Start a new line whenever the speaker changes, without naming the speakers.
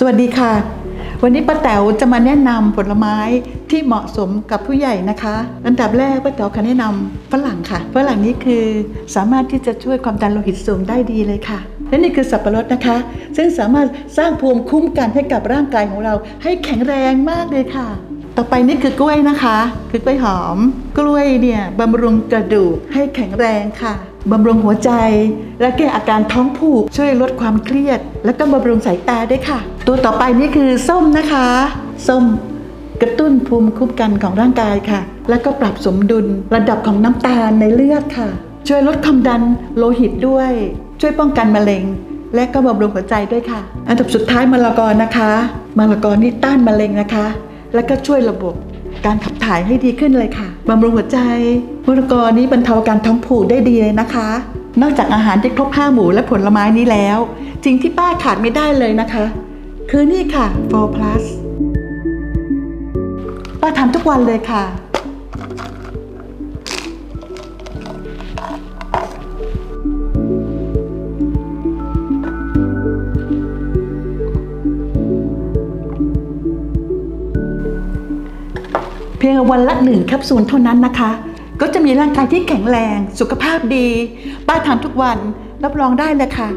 สวัสดีค่ะ วันนี้ป้าแต๋วจะมาแนะนำผลไม้ที่เหมาะสมกับผู้ใหญ่นะคะ อันดับแรกป้าแต๋วขอแนะนำฝรั่งค่ะฝรั่งนี้คือสามารถที่จะช่วยความดันโลหิตสูงได้ดีเลยค่ะ และนี่คือสับปะรดนะคะ ซึ่งสามารถสร้างภูมิคุ้มกันให้กับร่างกายของเรา ให้แข็งแรงมากเลยค่ะ ต่อไปนี่คือกล้วยนะคะ คือกล้วยหอม กล้วยเนี่ยบำรุงกระดูกให้แข็งแรงค่ะ บำรุงหัวใจ และแก้อาการท้องผูก ช่วยลดความเครียด และก็บำรุงสายตาด้วยค่ะ ตัวต่อไปนี่คือส้มนะคะ ส้มกระตุ้นภูมิคุ้มกันของร่างกายค่ะ แล้วก็ปรับสมดุลระดับของน้ำตาลในเลือดค่ะ ช่วยลดความดันโลหิตด้วย ช่วยป้องกันมะเร็ง และก็บำรุงหัวใจด้วยค่ะ อันดับสุดท้ายมะละกอนะคะมะละกอนี่ต้านมะเร็งนะคะ แล้วก็ช่วยระบบ การขับถ่ายให้ดีขึ้นเลยค่ะบำรุงหัวใจมะละกอนี้บรรเทาอาการท้องผูกได้ดีเลยนะคะ นอกจากอาหารที่ครบห้าหมู่และผลไม้นี้แล้วจริงที่ป้าขาดไม่ได้เลยนะคะ คือนี่ค่ะ 4 plus ป้าทำทุกวันเลยค่ะ เพียงวันละหนึ่งแคปซูลเท่านั้นนะคะ ก็จะมีร่างกายที่แข็งแรง สุขภาพดี ป้าทานทุกวันรับรองได้เลยค่ะ